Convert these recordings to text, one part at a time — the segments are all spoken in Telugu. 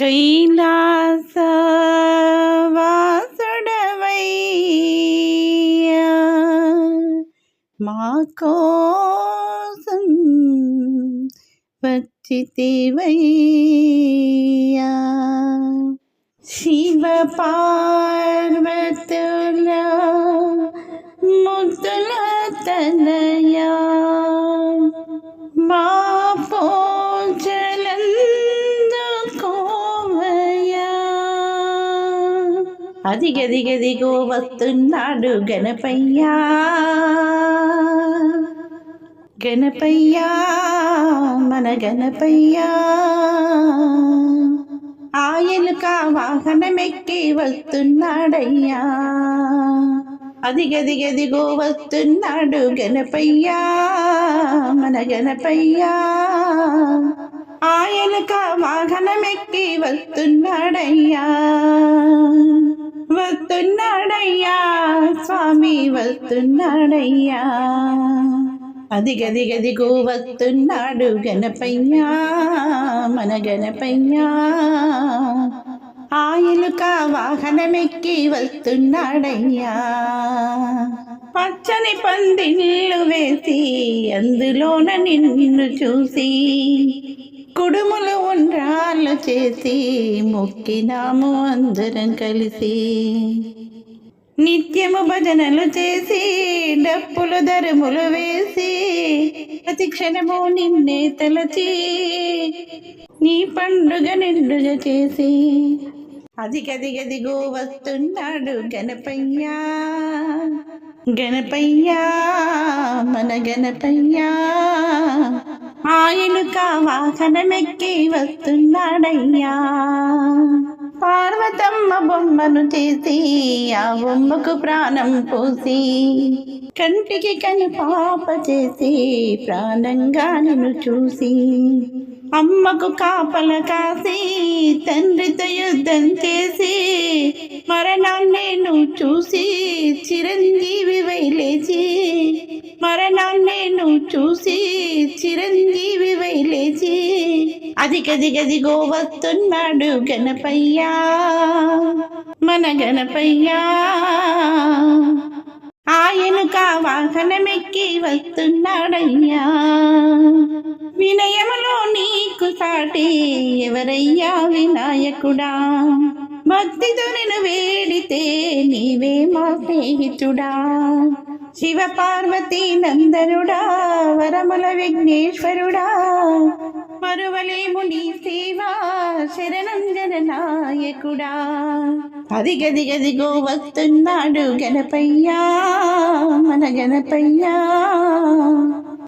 కైలాసవాసుడవయ్యా మా కోసం వచ్చితివయ్యా శివ పార్వతుల ముద్దుల తనయా అదిగదిగదిగో వస్తున్నాడు గణపయ్యా. గణపయ్యా మన గణపయ్యా. ఆయనక వాహనమెక్కి వస్తున్నాడయ్యా. అదిగదిగదిగో వస్తున్నాడు గణపయ్యా మన గణపయ్యా. ఆయనకా వాహనమెక్కి వస్తున్నాడయ్యా. వస్తున్నాడయ్యా స్వామి వస్తున్నాడయ్యా అదిగదిగదిగో వస్తున్నాడు గణపయ్యా మన గణపయ్యా ఆయలుక వాహనమెక్కి వస్తున్నాడయ్యా పచ్చని పందిళ్ళు వేసి అందులోన నిన్ను చూసి కుడుములు ప్రార్థన చేసి మొక్కినాము అందరం కలిసి. నిత్యము భజనలు చేసి డప్పులు ధరములు వేసి ప్రతి క్షణము నిన్నే తలచి నీ పండుగ నిండుగ చేసి. అదిగదిగదిగో వస్తున్నాడు గణపయ్యా. గణపయ్యా మన గణపయ్యా. ఆయనుక వాహనమెక్కి వస్తున్నాడయ్యా. పార్వతమ్మ బొమ్మను చేసి ఆ బొమ్మకు ప్రాణం పోసి కంటికి కని పాప చేసి ప్రాణంగా నిన్ను చూసి అమ్మకు కాపల కాసి తండ్రితో యుద్ధం చేసి మరణాన్ని నువ్వు చూసి చిరంజీవి వైలేచి మరణాన్ని నువ్వు చూసి పిలిచి అదిగదిగదిగో వస్తున్నాడు గణపయ్యా. మన గణపయ్యా. ఆయనుక వాహనమెక్కి వస్తున్నాడయ్యా. వినయములో నీకు సాటి ఎవరయ్యా వినాయకుడా? భక్తితో నేను వేడితే నీవే మా స్నేహితుడా. శివ పార్వతీ నందనుడా వరముల విఘ్నేశ్వరుడా. మరువలేము నీ సేవా శరణంజన నాయకుడా. అదిగదిగదిగో వస్తున్నాడు గణపయ్యా మన గణపయ్యా.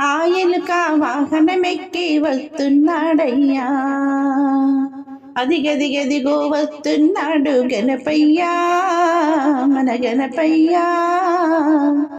ఆయలుక వాహనమెక్కి వస్తున్నాడయ్యా. అదిగదిగదిగో వస్తున్నాడు గణపయ్యా మన గణపయ్యా.